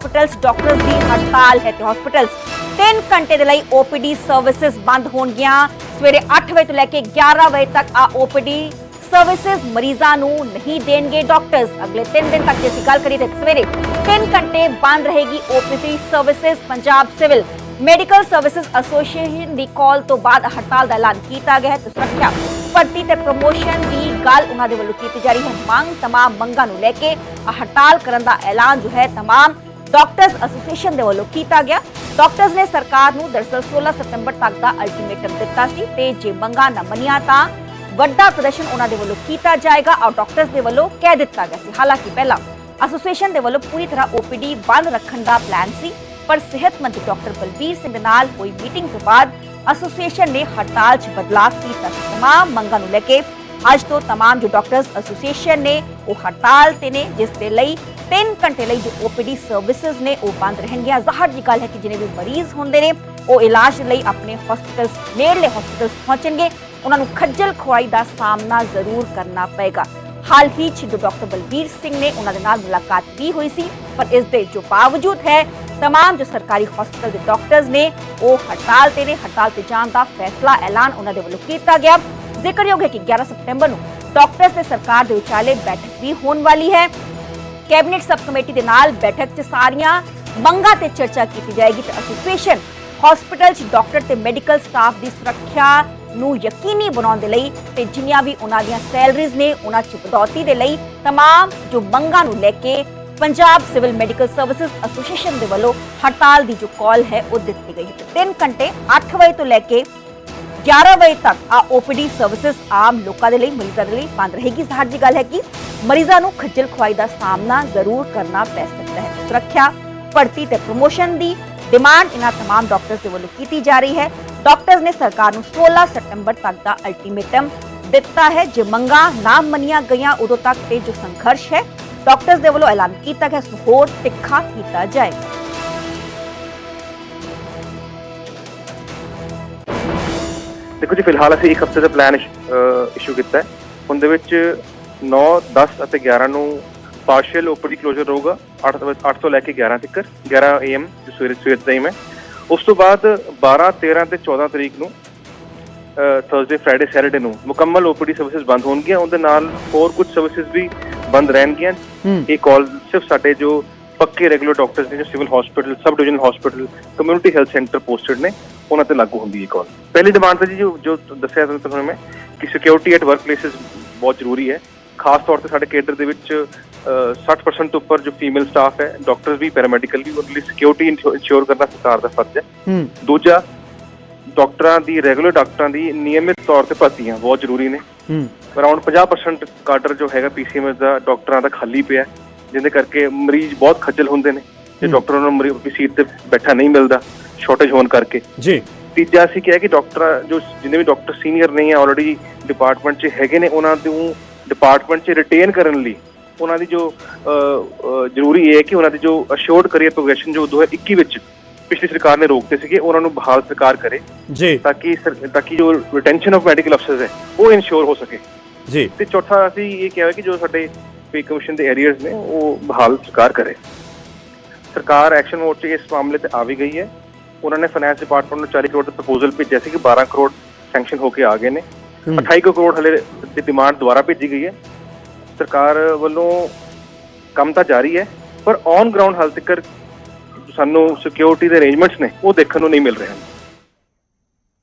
Hospitals doctors ਦੀ ਹੜਤਾਲ ਹੈ ਤੇ ਹਸਪੀਟਲਸ 3 ਘੰਟੇ ਦੇ ਲਈ OPD ਸਰਵਿਸਿਜ਼ ਬੰਦ ਹੋਣਗੀਆਂ। ਸਵੇਰੇ 8 ਵਜੇ ਤੋਂ ਲੈ ਕੇ 11 ਵਜੇ ਤੱਕ ਆ OPD ਸਰਵਿਸਿਜ਼ ਮਰੀਜ਼ਾਂ ਨੂੰ ਨਹੀਂ ਦੇਣਗੇ ਡਾਕਟਰਸ ਅਗਲੇ 3 ਦਿਨ ਤੱਕ ਜੇ ਅਸੀਂ ਗੱਲ ਕਰੀਏ ਸਵੇਰੇ 3 ਘੰਟੇ ਬੰਦ ਰਹੇਗੀ OPD services Punjab civil medical services association ਦੀ ਕਾਲ ਤੋਂ ਬਾਅਦ ਹੜਤਾਲ ਦਾ ਐਲਾਨ ਕੀਤਾ ਗਿਆ ਹੈ ਤੇ ਸੁਰੱਖਿਆ ਭਰਤੀ ਤੇ ਪ੍ਰੋਮੋਸ਼ਨ ਦੀ ਗੱਲ ਉਹਨਾਂ ਦੇ ਵੱਲੋਂ ਕੀਤੀ ਜਾ ਰਹੀ ਹੈ। ਮੰਗ ਤਮਾਮ ਮੰਗਾਂ ਨੂੰ ਲੈ ਕੇ ਹੜਤਾਲ ਕਰਨ ਦਾ ਐਲਾਨ ਜੋ ਹੈ ਤਮਾਮ ਡਾਕਟਰਸ ਐਸੋਸੀਏਸ਼ਨ ਦੇ ਵੱਲੋਂ ਕੀਤਾ ਗਿਆ ਡਾਕਟਰਸ ਨੇ ਸਰਕਾਰ ਨੂੰ ਦਰਸਲ 16 ਸਤੰਬਰ ਤੱਕ ਦਾ ਅਲਟੀਮੇਟਮ ਦਿੱਤਾ ਸੀ ਤੇ ਜੇ ਮੰਗਾਂ ਨਾ ਮੰਨੀਆਂ ਤਾਂ ਵੱਡਾ ਪ੍ਰਦਰਸ਼ਨ ਉਹਨਾਂ ਦੇ ਵੱਲੋਂ ਕੀਤਾ ਜਾਏਗਾ ਔਰ ਡਾਕਟਰਸ ਦੇ ਵੱਲੋਂ ਕਹਿ ਦਿੱਤਾ ਗਿਆ ਸੀ ਹਾਲਾਂਕਿ ਪਹਿਲਾਂ ਐਸੋਸੀਏਸ਼ਨ ਦੇ ਵੱਲੋਂ ਪੂਰੀ ਤਰ੍ਹਾਂ OPD ਬੰਦ ਰੱਖਣ ਦਾ ਪਲਾਨ ਸੀ ਪਰ ਸਿਹਤ ਮੰਤਰੀ ਡਾਕਟਰ ਬਲਬੀਰ ਸਿੰਘ ਦੇ ਨਾਲ ਹੋਈ ਮੀਟਿੰਗ ਤੋਂ ਬਾਅਦ ਐਸੋਸੀਏਸ਼ਨ ਨੇ ਹੜਤਾਲ 'ਚ ਬਦਲਾਅ ਕੀਤਾ ਸੀ तमाम ਮੰਗਾਂ ਨੂੰ ਲੈ ਕੇ ਅੱਜ ਤੋਂ तमाम ਜੋ ਡਾਕਟਰਸ ਐਸੋਸੀਏਸ਼ਨ ਨੇ ਉਹ ਹੜਤਾਲ ਤੇ ਨੇ ਜਿਸ ਦੇ ਲਈ 3 ਘੰਟੇ ਲਈ ਜੋ OPD ਸਰਵਿਸਿਜ਼ ਨੇ ਉਹ ਬੰਦ ਰਹਿਣਗੀਆਂ ਜ਼ਾਹਰ ਦੀ ਗੱਲ ਹੈ ਕਿ ਜਿਨੇ ਵੀ ਮਰੀਜ਼ ਹੁੰਦੇ ਨੇ ਉਹ ਇਲਾਜ ਲਈ ਆਪਣੇ ਹਸਪੀਟਲਸ ਨੇੜਲੇ ਹਸਪੀਟਲਸ ਪਹੁੰਚਣਗੇ ਉਹਨਾਂ ਨੂੰ ਖੱਜਲ ਖੁਆਈ ਦਾ ਸਾਹਮਣਾ ਜ਼ਰੂਰ ਕਰਨਾ ਪਏਗਾ ਹਾਲ ਹੀ 'ਚ ਜੋ ਡਾਕਟਰ ਬਲਬੀਰ ਸਿੰਘ ਨੇ ਉਹਨਾਂ ਦੇ ਨਾਲ ਮੁਲਾਕਾਤ ਵੀ ਹੋਈ ਸੀ ਪਰ ਇਸ ਦੇ ਜੋ ਬਾਵਜੂਦ ਹੈ तमाम ਜੋ ਸਰਕਾਰੀ ਹਸਪਤਾਲ ਦੇ ਡਾਕਟਰਸ ਨੇ ਉਹ ਹੜਤਾਲ ਤੇ ਨੇ ਹੜਤਾਲ ਤੇ ਜਾਣ ਦਾ ਫੈਸਲਾ ਐਲਾਨ ਉਹਨਾਂ ਦੇ ਵੱਲੋਂ ਕੀਤਾ ਗਿਆ ਜ਼ਿਕਰਯੋਗ ਹੈ ਕਿ 11 ਸਤੰਬਰ ਨੂੰ ਡਾਕਟਰਸ ਤੇ ਸਰਕਾਰ ਦੇ ਵਿਚਾਲੇ ਬੈਠਕ ਵੀ ਹੋਣ ਵਾਲੀ ਹੈ ਕੈਬਨਿਟ ਸਬ ਕਮੇਟੀ ਦੇ ਨਾਲ ਬੈਠਕ 'ਚ ਸਾਰੀਆਂ ਮੰਗਾਂ ਤੇ ਚਰਚਾ ਕੀਤੀ ਜਾਏਗੀ ਤੇ ਐਸੋਸੀਏਸ਼ਨ ਹਸਪੀਟਲ 'ਚ ਡਾਕਟਰ ਤੇ ਮੈਡੀਕਲ ਸਟਾਫ ਦੀ ਸੁਰੱਖਿਆ ਨੂੰ ਯਕੀਨੀ ਬਣਾਉਣ ਦੇ ਲਈ ਤੇ ਜਿੰਨੀਆਂ ਵੀ ਉਹਨਾਂ ਦੀਆਂ ਸੈਲਰੀਜ਼ ਨੇ ਉਹਨਾਂ 'ਚ ਵਧੌਤੀ ਦੇ ਲਈ तमाम ਜੋ ਮੰਗਾਂ ਨੂੰ ਲੈ ਕੇ Punjab civil medical services association ਦੇ ਵੱਲੋਂ ਹੜਤਾਲ ਦੀ ਜੋ ਕਾਲ ਹੈ ਉਹ ਦਿੱਤੀ ਗਈ ਹੈ 3 ਘੰਟੇ 8 ਵਜੇ ਤੋਂ ਲੈ ਕੇ 11 ਵਜੇ ਤੱਕ ਆ OPD ਸਰਵਿਸਿਜ਼ ਆਮ ਲੋਕਾਂ ਦੇ ਲਈ ਮਰੀਜ਼ਾਂ ਦੇ ਲਈ ਬੰਦ ਰਹੇਗੀ ਜ਼ਾਹਰ ਦੀ ਗੱਲ ਹੈ ਕਿ ਮਰੀਜ਼ਾਂ ਨੂੰ ਖੱਜਲ ਖੁਆਈ ਦਾ ਸਾਹਮਣਾ ਜ਼ਰੂਰ ਕਰਨਾ ਪੈ ਸਕਦਾ ਹੈ ਸੁਰੱਖਿਆ ਭਰਤੀ ਤੇ ਪ੍ਰਮੋਸ਼ਨ ਦੀ ਡਿਮਾਂਡ ਇਹਨਾਂ तमाम ਡਾਕਟਰਸ ਦੇ ਵੱਲੋਂ ਕੀਤੀ ਜਾ ਰਹੀ ਹੈ ਡਾਕਟਰਸ ਨੇ ਸਰਕਾਰ ਨੂੰ 16 ਸਤੰਬਰ ਤੱਕ ਦਾ ਅਲਟੀਮੇਟਮ ਦਿੱਤਾ ਹੈ ਜੇ ਮੰਗਾਂ ਨਾ ਮੰਨੀਆਂ ਗਈਆਂ ਉਦੋਂ ਤੱਕ ਤੇ ਜੋ ਸੰਘਰਸ਼ ਹੈ ਡਾਕਟਰਸ ਦੇ ਵੱਲੋਂ ਐਲਾਨ ਕੀਤਾ ਗਿਆ ਇਸ ਨੂੰ ਹੋਰ ਤਿੱਖਾ ਕੀਤਾ ਜਾਏਗਾ ਦੇਖੋ ਜੀ ਫਿਲਹਾਲ ਅਸੀਂ ਇੱਕ ਹਫ਼ਤੇ ਦਾ ਪਲਾਨ ਇਸ਼ੂ ਕੀਤਾ ਹੈ। ਉਹਦੇ ਵਿੱਚ 9 10 ਅਤੇ 11 ਨੂੰ ਪਾਰਸ਼ੀਅਲ ਓਪੀਡੀ ਕਲੋਜ਼ਰ ਰਹੂਗਾ। 8 ਤੋਂ 8 ਤੋਂ ਲੈ ਕੇ 11 ਤੱਕ 11 AM ਜੋ ਸਵੇਰੇ ਸਵੇਰ ਦਾ ਟਾਈਮ ਹੈ। ਉਸ ਤੋਂ ਬਾਅਦ 12 13 ਤੇ 14 ਤਰੀਕ ਨੂੰ ਥਰਸਡੇ ਫਰਾਈਡੇ ਸੈਟਰਡੇ ਨੂੰ ਮੁਕੰਮਲ ਓਪੀਡੀ ਸਰਵਿਸਿਜ਼ ਬੰਦ ਹੋਣਗੀਆਂ। ਉਹਦੇ ਨਾਲ ਹੋਰ ਕੁਝ ਸਰਵਿਸਿਜ਼ ਵੀ ਬੰਦ ਰਹਿਣਗੀਆਂ। ਇਹ ਕਾਲ ਸਿਰਫ ਸਾਡੇ ਜੋ ਪੱਕੇ ਰੈਗੂਲਰ ਡਾਕਟਰਸ ਨੇ ਜੋ civil hospital sub divisional hospital community health centre posted ਨੇ ਉਹਨਾਂ ਤੇ ਲਾਗੂ ਹੁੰਦੀ ਹੈ ਕਾਲ ਪਹਿਲੀ ਡਿਮਾਂਡ ਤਾਂ ਜੀ ਜੋ ਦੱਸਿਆ ਤੁਹਾਨੂੰ ਮੈਂ ਕਿ ਸਿਕਿਉਰਿਟੀ ਐਟ ਵਰਕ ਪਲੇਸਸ ਬਹੁਤ ਜ਼ਰੂਰੀ ਹੈ। ਖਾਸ ਤੌਰ ਤੇ ਸਾਡੇ ਕੇਡਰ ਦੇ ਵਿੱਚ ਅਹ, 60% ਤੋਂ ਉੱਪਰ ਜੋ ਫੀਮੇਲ ਸਟਾਫ ਹੈ ਡਾਕਟਰ ਵੀ ਪੈਰਾਮੈਡੀਕਲ ਵੀ ਉਹਦੇ ਲਈ ਸਿਕਿਉਰਿਟੀ ਇਨਸ਼ੋਰ ਕਰਨਾ ਸਰਕਾਰ ਦਾ ਫਰਜ਼ ਹੈ। ਹੂੰ। ਦੂਜਾ ਡਾਕਟਰਾਂ ਦੀ ਰੈਗੂਲਰ ਡਾਕਟਰਾਂ ਦੀ ਨਿਯਮਿਤ ਤੌਰ ਤੇ ਭਰਤੀਆਂ ਬਹੁਤ ਜ਼ਰੂਰੀ ਨੇ। ਹੂੰ। ਅਰਾਊਂਡ 50% ਕਾਡਰ ਜੋ ਹੈਗਾ ਪੀਸੀਐਮਐਸ ਦਾ ਡਾਕਟਰਾਂ ਦਾ ਖਾਲੀ ਪਿਆ ਹੈ, ਜਿਹਦੇ ਕਰਕੇ ਮਰੀਜ਼ ਬਹੁਤ ਖੱਜਲ ਹੁੰਦੇ ਨੇ। ਜੇ। ਡਾਕਟਰਾਂ ਨੂੰ ਮਰੀਜ਼ ਆਪਣੀ ਸੀਟ ਤੇ ਬੈਠਾ ਨਹੀਂ ਮਿਲਦਾ ਸ਼ਾਰਟੇਜ ਹੋਣ ਕਰਕੇ। ਜੀ। ਤੀਜਾ ਅਸੀਂ ਕਿਹਾ ਕਿ ਡਾਕਟਰ ਜੋ ਜਿੰਨੇ ਵੀ ਡਾਕਟਰ ਸੀਨੀਅਰ ਨਹੀਂ ਆ ਆਲਰੇਡੀ ਡਿਪਾਰਟਮੈਂਟ 'ਚ ਹੈਗੇ ਨੇ ਉਹਨਾਂ ਨੂੰ ਡਿਪਾਰਟਮੈਂਟ 'ਚ ਰਿਟੇਨ ਕਰਨ ਲਈ ਉਹਨਾਂ ਦੀ ਜੋ ਜ਼ਰੂਰੀ ਹੈ ਕਿ ਉਹਨਾਂ ਦੀ ਜੋ ਅਸ਼ੋਰਡ ਕਰੀਅਰ ਪ੍ਰੋਗਰੈਸ਼ਨ ਜੋ 2021 ਵਿੱਚ ਪਿਛਲੀ ਸਰਕਾਰ ਨੇ ਰੋਕਤੇ ਸੀਗੇ ਉਹਨਾਂ ਨੂੰ ਬਹਾਲ ਸਰਕਾਰ ਕਰੇ ਜੀ। ਤਾਂ ਕਿ ਤਾਂ ਕਿ ਜੋ ਰਿਟੈਂਸ਼ਨ ਆਫ ਮੈਡੀਕਲ ਅਫਸਰਸ ਹੈ ਉਹ ਇਨਸ਼ੋਰ ਹੋ ਸਕੇ। ਜੀ। ਤੇ ਚੌਥਾ ਅਸੀਂ ਇਹ ਕਿਹਾ ਕਿ ਜੋ ਸਾਡੇ ਪੇ ਕਮਿਸ਼ਨ ਦੇ ਏਰੀਅਰਸ ਨੇ ਉਹ ਬਹਾਲ ਸਰਕਾਰ ਕਰੇ। ਸਰਕਾਰ ਐਕਸ਼ਨ ਮੋਡ 'ਚ ਇਸ ਮਾਮਲੇ ਤੇ ਆ ਵੀ ਗਈ ਹੈ। ਉਹਨਾਂ ਨੇ ਫਾਈਨੈਂਸ ਡਿਪਾਰਟਮੈਂਟ ਨੂੰ 40 ਕਰੋੜ ਦਾ ਪ੍ਰਪੋਜ਼ਲ ਭੇਜਿਆ ਸੀ ਕਿ 12 ਕਰੋੜ ਸੈਂਕਸ਼ਨ ਹੋ ਕੇ ਆ ਗਏ ਨੇ। ਹੂੰ। 28 ਕੁ ਕਰੋੜ ਹਲੇ ਦੀ ਡਿਮਾਂਡ ਦੁਬਾਰਾ ਭੇਜੀ ਗਈ ਹੈ। ਸਰਕਾਰ ਵੱਲੋਂ ਕੰਮ ਤਾਂ ਜਾਰੀ ਹੈ ਪਰ ਔਨ ਗਰਾਊਂਡ ਹਾਲ ਤੱਕ ਸਾਨੂੰ ਸਿਕਿਉਰਿਟੀ ਦੇ ਅਰੇਂਜਮੈਂਟਸ ਨੇ ਉਹ ਦੇਖਣ ਨੂੰ ਨਹੀਂ ਮਿਲ ਰਹੇ ਹਨ।